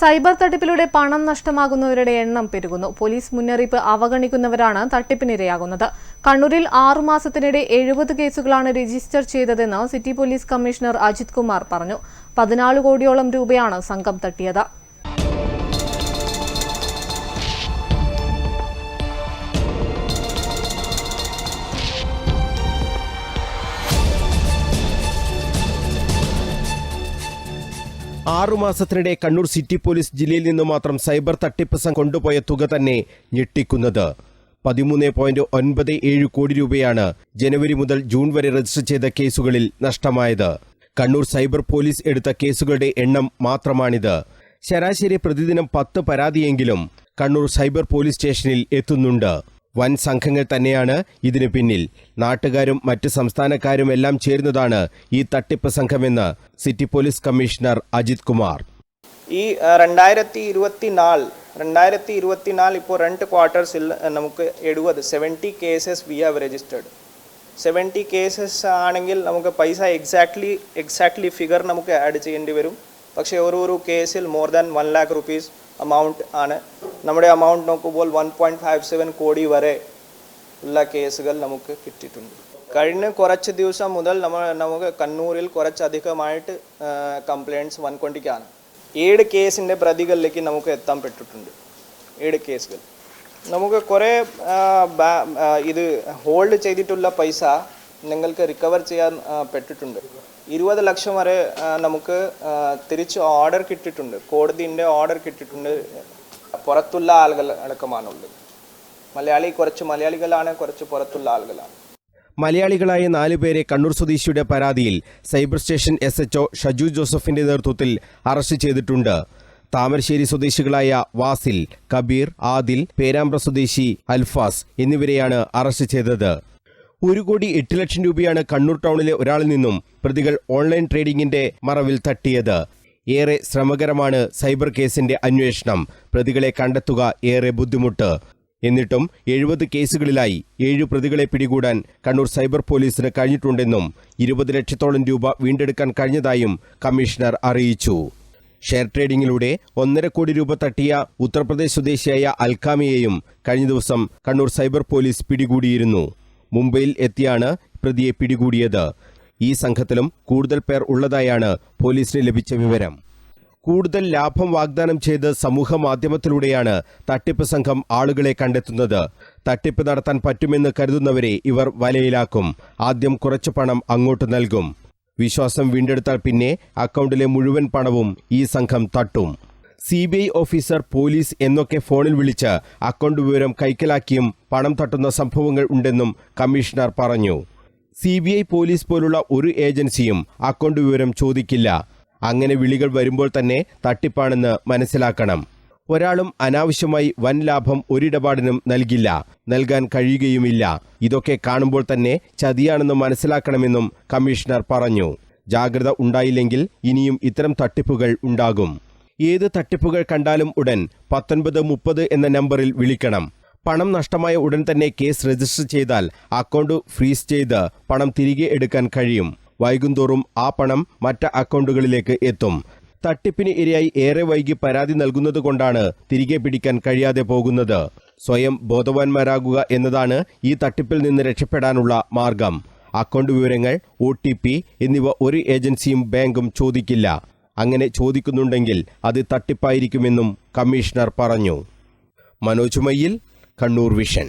Cyber തട്ടിപ്പിലൂടെ പണം നഷ്ടമാകുന്നവരുടെ എണ്ണം പെരുകുന്നു. Police മുന്നറിയിപ്പ് അവഗണിക്കുന്നവരാണ് തട്ടിപ്പിനിരയാകുന്നത്. കണ്ണൂരിൽ ആറുമാസത്തിനിടെ എഴുപത് കേസുകളാണ് രജിസ്റ്റർ ചെയ്തതെന്ന് city police commissioner Ajith Kumar പറഞ്ഞു. പതിനാല് കോടിയോളം രൂപയാണ് സംഘം തട്ടിയത്. ആറുമാസത്തിനിടെ കണ്ണൂർ സിറ്റി പോലീസ് ജില്ലയിൽ നിന്ന് മാത്രം സൈബർ തട്ടിപ്പ് സംഘം കൊണ്ടുപോയ തുക തന്നെ ഞെട്ടിക്കുന്നത്. പതിമൂന്ന് പോയിന്റ് ഒൻപത് ഏഴ് കോടി രൂപയാണ് ജനുവരി മുതൽ ജൂൺ വരെ രജിസ്റ്റർ ചെയ്ത കേസുകളിൽ നഷ്ടമായത്. കണ്ണൂർ സൈബർ പോലീസ് എടുത്ത കേസുകളുടെ എണ്ണം മാത്രമാണിത്. ശരാശരി പ്രതിദിനം പത്ത് പരാതിയെങ്കിലും കണ്ണൂർ സൈബർ പോലീസ് സ്റ്റേഷനിൽ എത്തുന്നുണ്ട്. വൻ സംഘങ്ങൾ തന്നെയാണ് ഇതിനു പിന്നിൽ. നാട്ടുകാരും മറ്റ് സംസ്ഥാനക്കാരും എല്ലാം ചേരുന്നതാണ് ഈ തട്ടിപ്പ് സംഘമെന്ന് city police commissioner Ajith Kumar. ഈ രണ്ടായിരത്തി ഇരുപത്തി നാല് രണ്ടായിരത്തി ഇരുപത്തി നാല് ഇപ്പോൾ രണ്ട് ക്വാർട്ടേഴ്സിൽ നമുക്ക് എഴുപത് seventy cases we have registered seventy cases ആണെങ്കിൽ നമുക്ക് പൈസ എക്സാക്ട്ലി എക്സാക്ട്ലി ഫിഗർ നമുക്ക് ആഡ് ചെയ്യേണ്ടി വരും. പക്ഷേ ഓരോരോ കേസിൽ more than one lakh rupees amount ആണ്. നമ്മുടെ അമൗണ്ട് നോക്കുമ്പോൾ വൺ പോയിന്റ് ഫൈവ് സെവൻ കോടി വരെ ഉള്ള കേസുകൾ നമുക്ക് കിട്ടിയിട്ടുണ്ട്. കഴിഞ്ഞ കുറച്ച് ദിവസം മുതൽ നമ്മൾ നമുക്ക് കണ്ണൂരിൽ കുറച്ചധികമായിട്ട് കംപ്ലയിന്റ്സ് വന്നുകൊണ്ടിരിക്കുകയാണ് ഏഴ് കേസിന്റെ പ്രതികളിലേക്ക് നമുക്ക് എത്താൻ പെട്ടിട്ടുണ്ട്. ഏഴ് കേസുകൾ. നമുക്ക് കുറേ ഇത് ഹോൾഡ് ചെയ്തിട്ടുള്ള പൈസ നിങ്ങൾക്ക് റിക്കവർ ചെയ്യാൻ ആ, പറ്റിയിട്ടുണ്ട് ഇരുപത് ലക്ഷം വരെ നമുക്ക് തിരിച്ച് ഓർഡർ കിട്ടിയിട്ടുണ്ട്. കോടതിന്റെ ഓർഡർ കിട്ടിയിട്ടുണ്ട്. പുറത്തുള്ള ആളുകൾ അടക്കമാണുള്ളത്. മലയാളി കുറച്ച് മലയാളികളാണ് കുറച്ച് പുറത്തുള്ള ആളുകളാണ്. മലയാളികളായ നാലുപേരെ കണ്ണൂർ സ്വദേശിയുടെ പരാതിയിൽ cyber station S H O Shaju ജോസഫിന്റെ നേതൃത്വത്തിൽ അറസ്റ്റ് ചെയ്തിട്ടുണ്ട്. താമരശ്ശേരി സ്വദേശികളായ വാസിൽ കബീർ ആദിൽ പേരാമ്പ്ര സ്വദേശി അൽഫാസ് എന്നിവരെയാണ് അറസ്റ്റ് ചെയ്തത്. ഒരു കോടി എട്ട് ലക്ഷം രൂപയാണ് കണ്ണൂർ ടൗണിലെ ഒരാളിൽ നിന്നും പ്രതികൾ ഓൺലൈൻ ട്രേഡിംഗിന്റെ മറവിൽ തട്ടിയത്. ഏറെ ശ്രമകരമാണ് സൈബർ കേസിന്റെ അന്വേഷണം. പ്രതികളെ കണ്ടെത്തുക ഏറെ ബുദ്ധിമുട്ട്. എന്നിട്ടും എഴുപത് കേസുകളിലായി ഏഴു പ്രതികളെ പിടികൂടാൻ കണ്ണൂർ സൈബർ പോലീസിന് കഴിഞ്ഞിട്ടുണ്ടെന്നും ഇരുപത് ലക്ഷത്തോളം രൂപ വീണ്ടെടുക്കാൻ കഴിഞ്ഞതായും കമ്മീഷണർ അറിയിച്ചു. ഷെയർ ട്രേഡിംഗിലൂടെ ഒന്നര കോടി രൂപ തട്ടിയ ഉത്തർപ്രദേശ് സ്വദേശിയായ അൽക്കാമിയെയും കഴിഞ്ഞ ദിവസം കണ്ണൂർ സൈബർ പോലീസ് പിടികൂടിയിരുന്നു. മുംബൈയിൽ എത്തിയാണ് പ്രതിയെ പിടികൂടിയത്. ഈ സംഘത്തിലും കൂടുതൽ പേർ ഉള്ളതായാണ് പോലീസിന് ലഭിച്ച വിവരം. കൂടുതൽ ലാഭം വാഗ്ദാനം ചെയ്ത് സമൂഹ മാധ്യമത്തിലൂടെയാണ് തട്ടിപ്പ് സംഘം ആളുകളെ കണ്ടെത്തുന്നത്. തട്ടിപ്പ് നടത്താൻ പറ്റുമെന്ന് കരുതുന്നവരെ ഇവർ വലയിലാക്കും. ആദ്യം കുറച്ച് പണം അങ്ങോട്ട് നൽകും. വിശ്വാസം വീണ്ടെടുത്താൽ പിന്നെ അക്കൗണ്ടിലെ മുഴുവൻ പണവും ഈ സംഘം തട്ടും. C B I officer police എന്നൊക്കെ ഫോണിൽ വിളിച്ച് അക്കൗണ്ട് വിവരം കൈക്കലാക്കിയും പണം തട്ടുന്ന സംഭവങ്ങൾ ഉണ്ടെന്നും കമ്മീഷണർ പറഞ്ഞു. സി പോലീസ് പോലുള്ള ഒരു ഏജൻസിയും അക്കൗണ്ട് വിവരം ചോദിക്കില്ല. അങ്ങനെ വിളികൾ വരുമ്പോൾ തന്നെ തട്ടിപ്പാണെന്ന് മനസ്സിലാക്കണം. ഒരാളും അനാവശ്യമായി വൻ ലാഭം ഒരിടപാടിനും നൽകില്ല. നൽകാൻ കഴിയുകയുമില്ല. ഇതൊക്കെ കാണുമ്പോൾ തന്നെ ചതിയാണെന്ന് മനസ്സിലാക്കണമെന്നും കമ്മീഷണർ പറഞ്ഞു. ജാഗ്രത ഉണ്ടായില്ലെങ്കിൽ ഇനിയും ഇത്തരം തട്ടിപ്പുകൾ ഉണ്ടാകും. ഏത് തട്ടിപ്പുകൾ കണ്ടാലും ഉടൻ പത്തൊൻപത് മുപ്പത് എന്ന നമ്പറിൽ വിളിക്കണം. പണം നഷ്ടമായ ഉടൻ തന്നെ കേസ് രജിസ്റ്റർ ചെയ്താൽ അക്കൗണ്ട് ഫ്രീസ് ചെയ്ത് പണം തിരികെ എടുക്കാൻ കഴിയും. വൈകുന്തോറും ആ പണം മറ്റ് അക്കൗണ്ടുകളിലേക്ക് എത്തും. തട്ടിപ്പിന് ഇരയായി ഏറെ വൈകി പരാതി നൽകുന്നത് കൊണ്ടാണ് തിരികെ പിടിക്കാൻ കഴിയാതെ പോകുന്നത്. സ്വയം ബോധവാന്മാരാകുക എന്നതാണ് ഈ തട്ടിപ്പിൽ നിന്ന് രക്ഷപ്പെടാനുള്ള മാർഗം. അക്കൗണ്ട് വിവരങ്ങൾ ഒ എന്നിവ ഒരു ഏജൻസിയും ബാങ്കും ചോദിക്കില്ല. അങ്ങനെ ചോദിക്കുന്നുണ്ടെങ്കിൽ അത് തട്ടിപ്പായിരിക്കുമെന്നും കമ്മീഷണർ പറഞ്ഞു. മനോജ് മയ്യിൽ കണ്ണൂർ വിഷൻ.